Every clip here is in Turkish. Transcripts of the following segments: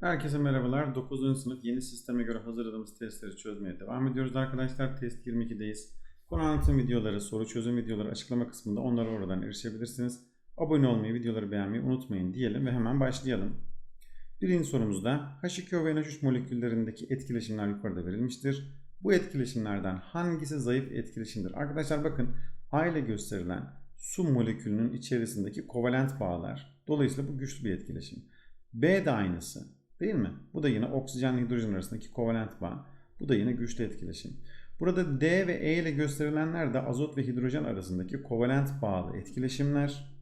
Herkese merhabalar. 9. sınıf yeni sisteme göre hazırladığımız testleri çözmeye devam ediyoruz arkadaşlar. Test 22'deyiz. Konu anlatım videoları, soru çözüm videoları açıklama kısmında onlara oradan erişebilirsiniz. Abone olmayı, videoları beğenmeyi unutmayın diyelim ve hemen başlayalım. Birinci sorumuzda H2O ve NH3 moleküllerindeki etkileşimler yukarıda verilmiştir. Bu etkileşimlerden hangisi zayıf etkileşimdir? Arkadaşlar bakın A ile gösterilen su molekülünün içerisindeki kovalent bağlar. Dolayısıyla bu güçlü bir etkileşim. B de aynısı. Değil mi? Bu da yine oksijen hidrojen arasındaki kovalent bağ. Bu da yine güçlü etkileşim. Burada D ve E ile gösterilenler de azot ve hidrojen arasındaki kovalent bağlı etkileşimler.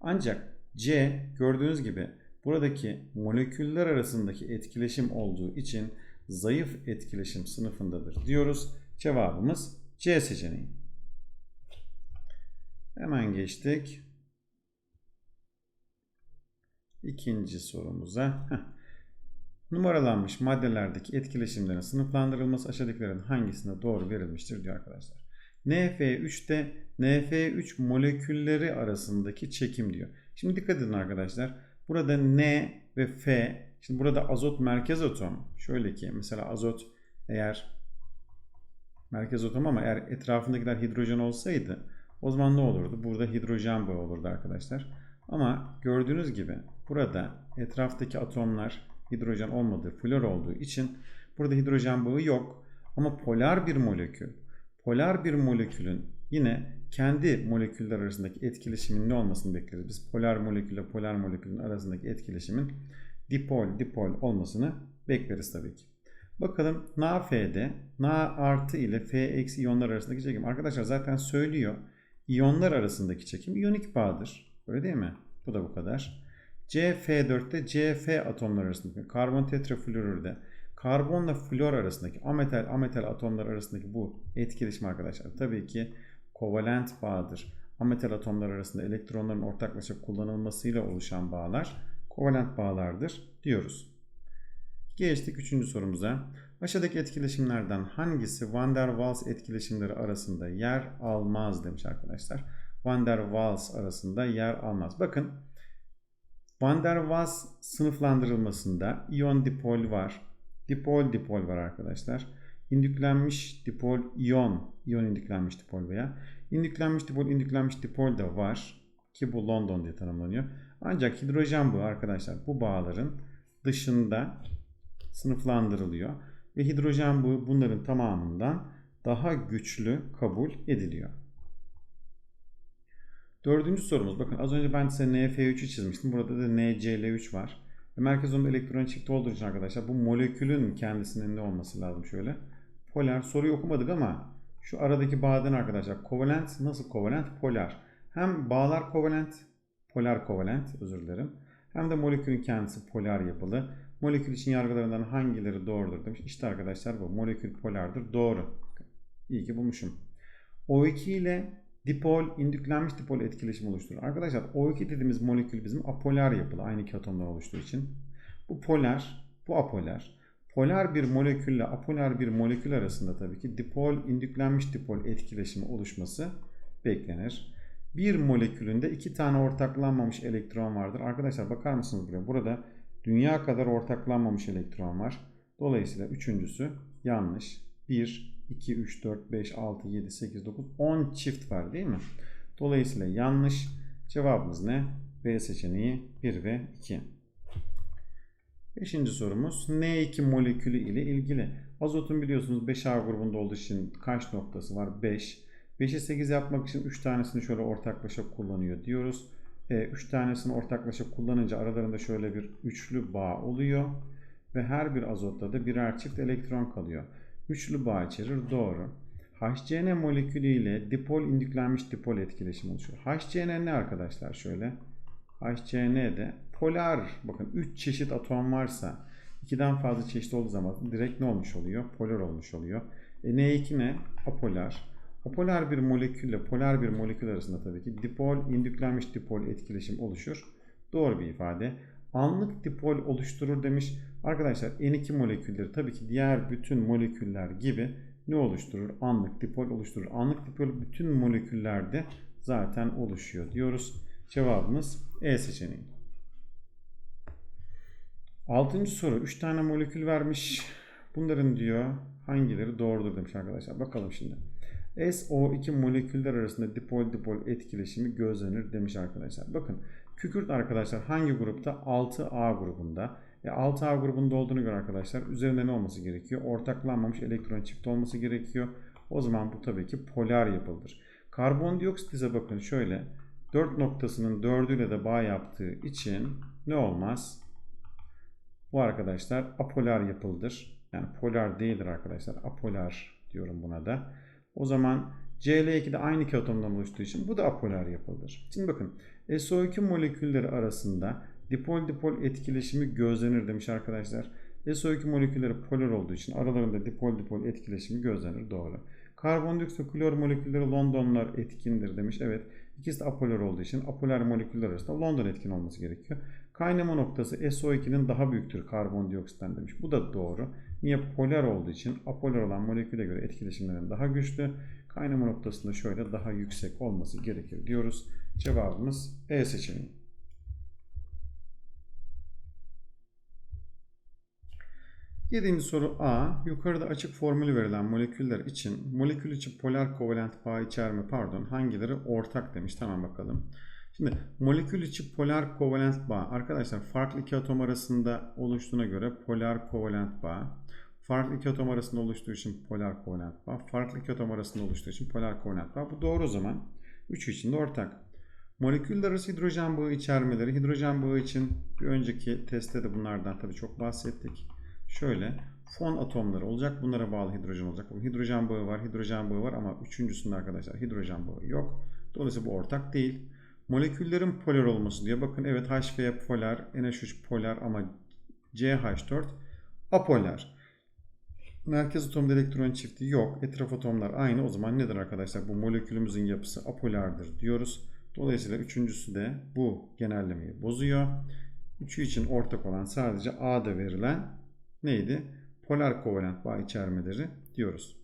Ancak C gördüğünüz gibi buradaki moleküller arasındaki etkileşim olduğu için zayıf etkileşim sınıfındadır diyoruz. Cevabımız C seçeneği. Hemen geçtik. İkinci sorumuza. Heh. Numaralanmış maddelerdeki etkileşimlerin sınıflandırılması aşağıdakilerin hangisinde doğru verilmiştir diyor arkadaşlar. NF3'te NF3 molekülleri arasındaki çekim diyor. Şimdi dikkat edin arkadaşlar. Burada N ve F. Şimdi burada azot merkez atom. Şöyle ki mesela azot eğer merkez atom ama eğer etrafındakiler hidrojen olsaydı o zaman ne olurdu? Burada hidrojen bağı olurdu arkadaşlar. Ama gördüğünüz gibi burada etraftaki atomlar hidrojen olmadığı, flor olduğu için burada hidrojen bağı yok. Ama polar bir molekül, polar bir molekülün yine kendi moleküller arasındaki etkileşimin ne olmasını bekleriz. Biz polar molekülle polar molekülün arasındaki etkileşimin dipol dipol olmasını bekleriz tabii ki. Bakalım NaF'de Na artı ile F eksi iyonlar arasındaki çekim. Arkadaşlar zaten söylüyor. İyonlar arasındaki çekim iyonik bağdır. Öyle değil mi? Bu da bu kadar. CF4'te CF atomlar arasındaki karbon tetrafluorürde karbonla flor arasındaki ametal ametal atomlar arasındaki bu etkileşim arkadaşlar tabii ki kovalent bağdır. Ametal atomlar arasında elektronların ortaklaşa kullanılmasıyla oluşan bağlar kovalent bağlardır diyoruz. Geçtik üçüncü sorumuza. Aşağıdaki etkileşimlerden hangisi Van der Waals etkileşimleri arasında yer almaz demiş arkadaşlar. Van der Waals arasında yer almaz. Bakın Van der Waals sınıflandırılmasında iyon dipol var. Dipol dipol var arkadaşlar. İndüklenmiş dipol iyon, iyon indüklenmiş dipol veya indüklenmiş dipol indüklenmiş dipol da var ki bu London diye tanımlanıyor. Ancak hidrojen bağı arkadaşlar bu bağların dışında sınıflandırılıyor ve hidrojen bağı bunların tamamından daha güçlü kabul ediliyor. Dördüncü sorumuz. Bakın az önce ben size NF3'ü çizmiştim. Burada da NCl3 var. Ve merkez onda elektron çifti olduğu için arkadaşlar bu molekülün kendisinin ne olması lazım şöyle. Polar. Soruyu okumadık ama şu aradaki bağdan arkadaşlar. Kovalent nasıl kovalent? Polar. Hem bağlar kovalent, polar kovalent özür dilerim. Hem de molekülün kendisi polar yapılı. Molekül için yargılarından hangileri doğrudur demiş. İşte arkadaşlar bu molekül polardır. Doğru. İyi ki bulmuşum. O2 ile dipol, indüklenmiş dipol etkileşim oluşturur. Arkadaşlar O2 dediğimiz molekül bizim apolar yapılı aynı iki atomlar oluştuğu için. Bu polar, bu apolar. Polar bir molekülle apolar bir molekül arasında tabii ki dipol, indüklenmiş dipol etkileşimi oluşması beklenir. Bir molekülünde iki tane ortaklanmamış elektron vardır. Arkadaşlar bakar mısınız buraya? Burada dünya kadar ortaklanmamış elektron var. Dolayısıyla üçüncüsü yanlış. 1, 2, 3, 4, 5, 6, 7, 8, 9, 10 çift var değil mi? Dolayısıyla yanlış. Cevabımız ne? B seçeneği 1 ve 2. Beşinci sorumuz N2 molekülü ile ilgili. Azotun biliyorsunuz 5A grubunda olduğu için kaç noktası var? 5. 5'i 8 yapmak için 3 tanesini şöyle ortaklaşa kullanıyor diyoruz. 3 e, tanesini ortaklaşa kullanınca aralarında şöyle bir üçlü bağ oluyor. Ve her bir azotta da birer çift elektron kalıyor. Üçlü bağ içerir. Doğru. HCN molekülü ile dipol indüklenmiş dipol etkileşimi oluşuyor. HCN ne arkadaşlar? Şöyle. HCN'de polar bakın 3 çeşit atom varsa 2'den fazla çeşit olduğu zaman direkt ne olmuş oluyor? Polar olmuş oluyor. E, N2 ne? Apolar. Apolar bir molekülle polar bir molekül arasında tabii ki dipol, indüklenmiş dipol etkileşim oluşur. Doğru bir ifade. Anlık dipol oluşturur demiş. Arkadaşlar N2 molekülleri tabii ki diğer bütün moleküller gibi ne oluşturur? Anlık dipol oluşturur. Anlık dipol bütün moleküllerde zaten oluşuyor diyoruz. Cevabımız E seçeneği. Altıncı soru. 3 tane molekül vermiş. Bunların diyor hangileri doğrudur demiş arkadaşlar. Bakalım şimdi. SO2 moleküller arasında dipol dipol etkileşimi gözlenir demiş arkadaşlar. Bakın kükürt arkadaşlar hangi grupta? 6A grubunda. E 6A grubunda olduğunu göre arkadaşlar üzerinde ne olması gerekiyor? Ortaklanmamış elektron çift olması gerekiyor. O zaman bu tabii ki polar yapıldır. Karbondioksit ise bakın şöyle 4 noktasının 4'üyle de bağ yaptığı için ne olmaz? Bu arkadaşlar apolar yapıldır. Yani polar değildir arkadaşlar. Apolar diyorum buna da. O zaman Cl2 de aynı iki atomdan oluştuğu için bu da apolar yapıldır. Şimdi bakın SO2 molekülleri arasında dipol dipol etkileşimi gözlenir demiş arkadaşlar. SO2 molekülleri polar olduğu için aralarında dipol dipol etkileşimi gözlenir. Doğru. Karbondioksit klor molekülleri Londonlar etkindir demiş. Evet. İkisi de apolar olduğu için apolar moleküller arasında London etkin olması gerekiyor. Kaynama noktası SO2'nin daha büyüktür karbondioksitten demiş. Bu da doğru. Niye? Polar olduğu için apolar olan moleküle göre etkileşimlerin daha güçlü. Kaynama noktasında şöyle daha yüksek olması gerekir diyoruz. Cevabımız E seçeneği. Yedinci soru A. Yukarıda açık formülü verilen moleküller için molekül içi polar kovalent bağ içerme pardon hangileri ortak demiş. Tamam bakalım. Şimdi molekül içi polar kovalent bağ arkadaşlar farklı iki atom arasında oluştuğuna göre polar kovalent bağ. Farklı iki atom arasında oluştuğu için polar kovalent bağ. Farklı iki atom arasında oluştuğu için polar kovalent bağ. Bu doğru o zaman. Üçü için de ortak. Moleküller arası hidrojen bağı içermeleri. Hidrojen bağı için bir önceki testte de bunlardan tabii çok bahsettik. Şöyle fon atomları olacak. Bunlara bağlı hidrojen olacak. Hidrojen bağı var, hidrojen bağı var ama üçüncüsünde arkadaşlar hidrojen bağı yok. Dolayısıyla bu ortak değil. Moleküllerin polar olması diyor. Bakın evet HV polar, NH3 polar ama CH4 apolar. Merkez atomda elektron çifti yok. Etraf atomlar aynı. O zaman nedir arkadaşlar? Bu molekülümüzün yapısı apolardır diyoruz. Dolayısıyla üçüncüsü de bu genellemeyi bozuyor. Üçü için ortak olan sadece A'da verilen neydi? Polar kovalent bağ içermeleri diyoruz.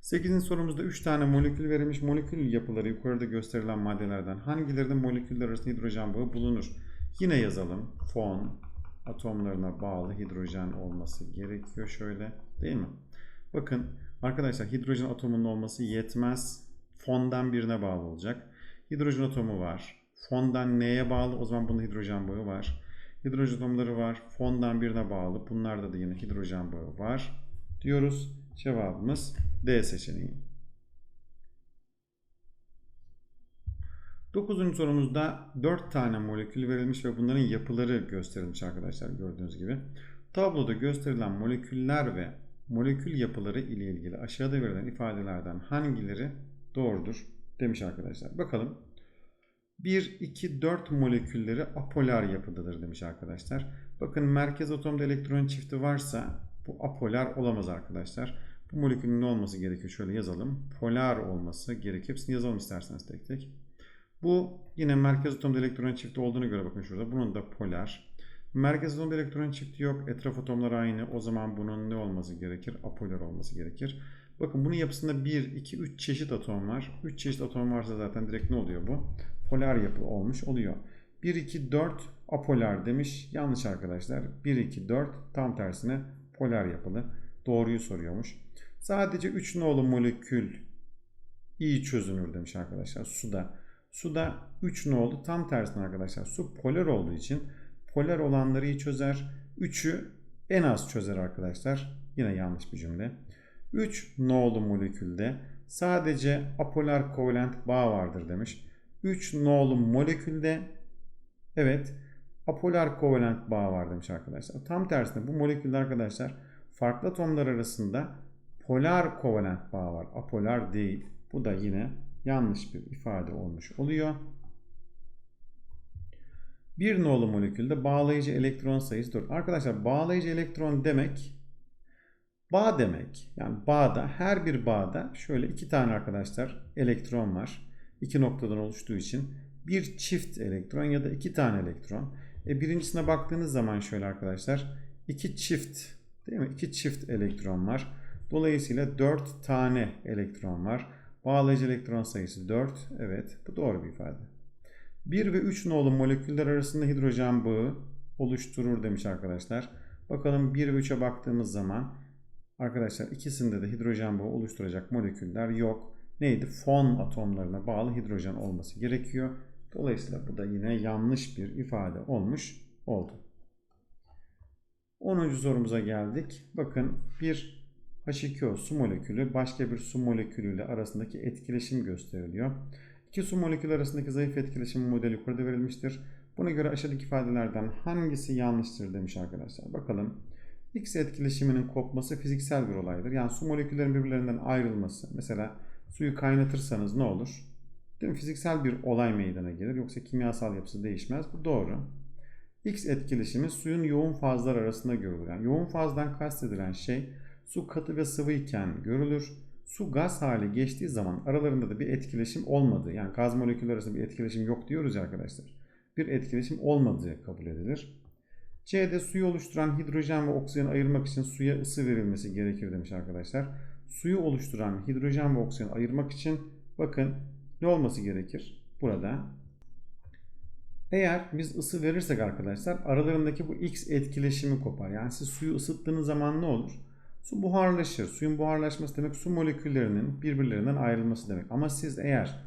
8. sorumuzda 3 tane molekül verilmiş. Molekül yapıları yukarıda gösterilen maddelerden hangilerinde moleküller arasında hidrojen bağı bulunur? Yine yazalım. Fon atomlarına bağlı hidrojen olması gerekiyor şöyle değil mi? Bakın arkadaşlar hidrojen atomunun olması yetmez. Fondan birine bağlı olacak. Hidrojen atomu var. Fondan neye bağlı? O zaman bunda hidrojen bağı var. Hidrojen atomları var. Fondan birine bağlı. Bunlarda da yine hidrojen bağı var. Diyoruz. Cevabımız D seçeneği. Dokuzuncu sorumuzda 4 tane molekül verilmiş ve bunların yapıları gösterilmiş arkadaşlar gördüğünüz gibi. Tabloda gösterilen moleküller ve molekül yapıları ile ilgili aşağıda verilen ifadelerden hangileri doğrudur demiş arkadaşlar. Bakalım. 1, 2, 4 molekülleri apolar yapıdadır demiş arkadaşlar. Bakın merkez atomda elektron çifti varsa bu apolar olamaz arkadaşlar. Bu molekülün ne olması gerekiyor? Şöyle yazalım. Polar olması gerekiyor. Hepsini yazalım isterseniz tek tek. Bu yine merkez atomda elektron çifti olduğuna göre bakın şurada. Bunun da polar. Merkez atomda elektron çifti yok. Etraf atomlar aynı. O zaman bunun ne olması gerekir? Apolar olması gerekir. Bakın bunun yapısında 1, 2, 3 çeşit atom var. 3 çeşit atom varsa zaten direkt ne oluyor bu? Polar yapı olmuş oluyor. 1, 2, 4 apolar demiş. Yanlış arkadaşlar. 1, 2, 4 tam tersine polar yapılı. Doğruyu soruyormuş. Sadece 3 nolu molekül iyi çözünür demiş arkadaşlar suda. Suda 3 nolu tam tersine arkadaşlar. Su polar olduğu için polar olanları iyi çözer. 3'ü en az çözer arkadaşlar. Yine yanlış bir cümle. 3 nolu molekülde sadece apolar kovalent bağ vardır demiş. 3 nolu molekülde evet apolar kovalent bağ var demiş arkadaşlar. Tam tersine bu molekülde arkadaşlar farklı atomlar arasında polar kovalent bağ var. Apolar değil. Bu da yine yanlış bir ifade olmuş oluyor. Bir nolu molekülde bağlayıcı elektron sayısı 4. Arkadaşlar bağlayıcı elektron demek bağ demek. Yani bağda her bir bağda şöyle iki tane arkadaşlar elektron var. İki noktadan oluştuğu için bir çift elektron ya da iki tane elektron. E birincisine baktığınız zaman şöyle arkadaşlar iki çift değil mi? İki çift elektron var. Dolayısıyla 4 tane elektron var. Bağlayıcı elektron sayısı 4. Evet bu doğru bir ifade. 1 ve 3 nolu moleküller arasında hidrojen bağı oluşturur demiş arkadaşlar. Bakalım 1 ve 3'e baktığımız zaman arkadaşlar ikisinde de hidrojen bağı oluşturacak moleküller yok. Neydi? Fon atomlarına bağlı hidrojen olması gerekiyor. Dolayısıyla bu da yine yanlış bir ifade olmuş oldu. 10. sorumuza geldik. Bakın bir H2O su molekülü başka bir su molekülüyle arasındaki etkileşim gösteriliyor. İki su molekülü arasındaki zayıf etkileşim modeli yukarıda verilmiştir. Buna göre aşağıdaki ifadelerden hangisi yanlıştır demiş arkadaşlar. Bakalım. X etkileşiminin kopması fiziksel bir olaydır. Yani su moleküllerin birbirlerinden ayrılması. Mesela suyu kaynatırsanız ne olur? Değil mi? Fiziksel bir olay meydana gelir. Yoksa kimyasal yapısı değişmez. Bu doğru. X etkileşimi suyun yoğun fazlar arasında görülür. Yani yoğun fazdan kastedilen şey su katı ve sıvı iken görülür. Su gaz hali geçtiği zaman aralarında da bir etkileşim olmadığı yani gaz molekülleri arasında bir etkileşim yok diyoruz ya arkadaşlar. Bir etkileşim olmadığı kabul edilir. C'de suyu oluşturan hidrojen ve oksijeni ayırmak için suya ısı verilmesi gerekir demiş arkadaşlar. Suyu oluşturan hidrojen ve oksijeni ayırmak için bakın ne olması gerekir? Burada eğer biz ısı verirsek arkadaşlar aralarındaki bu X etkileşimi kopar. Yani siz suyu ısıttığınız zaman ne olur? Su buharlaşır. Suyun buharlaşması demek su moleküllerinin birbirlerinden ayrılması demek. Ama siz eğer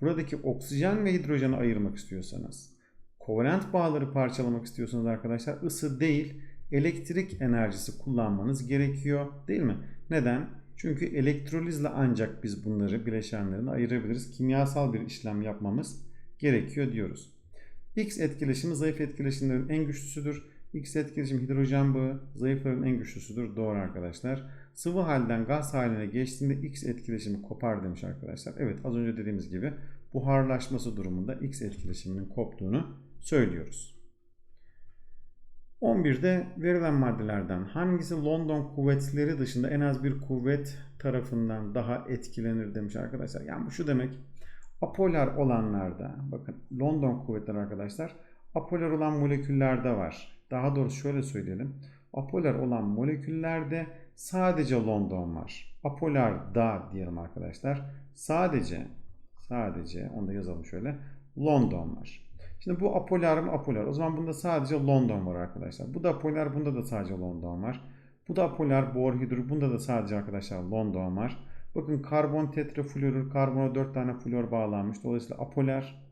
buradaki oksijen ve hidrojeni ayırmak istiyorsanız, kovalent bağları parçalamak istiyorsanız arkadaşlar ısı değil elektrik enerjisi kullanmanız gerekiyor değil mi? Neden? Çünkü elektrolizle ancak biz bunları bileşenlerini ayırabiliriz. Kimyasal bir işlem yapmamız gerekiyor diyoruz. X etkileşimi zayıf etkileşimlerin en güçlüsüdür. X etkileşim hidrojen bağı zayıfların en güçlüsüdür. Doğru arkadaşlar. Sıvı halden gaz haline geçtiğinde X etkileşimi kopar demiş arkadaşlar. Evet az önce dediğimiz gibi buharlaşması durumunda X etkileşiminin koptuğunu söylüyoruz. 11'de verilen maddelerden hangisi London kuvvetleri dışında en az bir kuvvet tarafından daha etkilenir demiş arkadaşlar. Yani bu şu demek apolar olanlarda bakın London kuvvetleri arkadaşlar apolar olan moleküllerde var. Daha doğrusu şöyle söyleyelim. Apolar olan moleküllerde sadece London var. Apolar da diyelim arkadaşlar. Sadece sadece onu da yazalım şöyle. London var. Şimdi bu apolar mı apolar? O zaman bunda sadece London var arkadaşlar. Bu da apolar bunda da sadece London var. Bu da apolar bor hidro bunda da sadece arkadaşlar London var. Bakın karbon tetrafluorür karbona 4 tane flor bağlanmış. Dolayısıyla apolar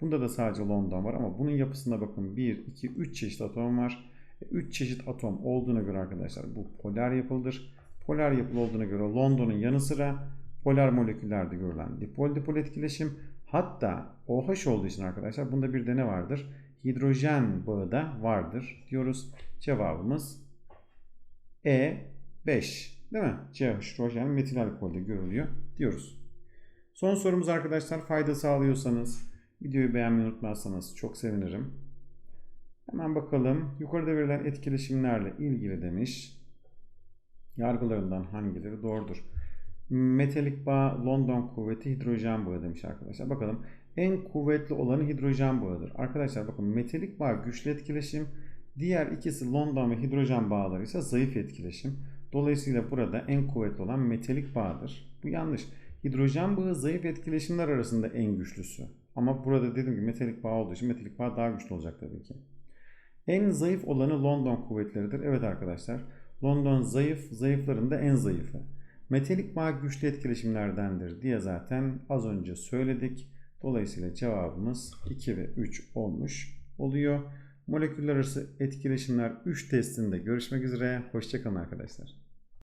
Bunda da sadece London var ama bunun yapısında bakın 1, 2, 3 çeşit atom var. 3 çeşit atom olduğuna göre arkadaşlar bu polar yapılıdır. Polar yapılı olduğuna göre London'un yanı sıra polar moleküllerde görülen dipol dipol etkileşim hatta OH olduğu için arkadaşlar bunda bir de ne vardır? Hidrojen bağı da vardır diyoruz. Cevabımız E5 değil mi? Hidrojen metil alkolde görülüyor diyoruz. Son sorumuz arkadaşlar fayda sağlıyorsanız Videoyu beğenmeyi unutmazsanız çok sevinirim. Hemen bakalım. Yukarıda verilen etkileşimlerle ilgili demiş. Yargılarından hangileri doğrudur? Metalik bağ London kuvveti hidrojen bağı demiş arkadaşlar. Bakalım en kuvvetli olanı hidrojen bağıdır. Arkadaşlar bakın metalik bağ güçlü etkileşim. Diğer ikisi London ve hidrojen bağları ise zayıf etkileşim. Dolayısıyla burada en kuvvetli olan metalik bağdır. Bu yanlış. Hidrojen bağı zayıf etkileşimler arasında en güçlüsü. Ama burada dedim ki metalik bağ olduğu için metalik bağ daha güçlü olacak tabii ki. En zayıf olanı London kuvvetleridir. Evet arkadaşlar. London zayıf, zayıfların da en zayıfı. Metalik bağ güçlü etkileşimlerdendir diye zaten az önce söyledik. Dolayısıyla cevabımız 2 ve 3 olmuş oluyor. Moleküller arası etkileşimler 3 testinde görüşmek üzere. Hoşçakalın arkadaşlar.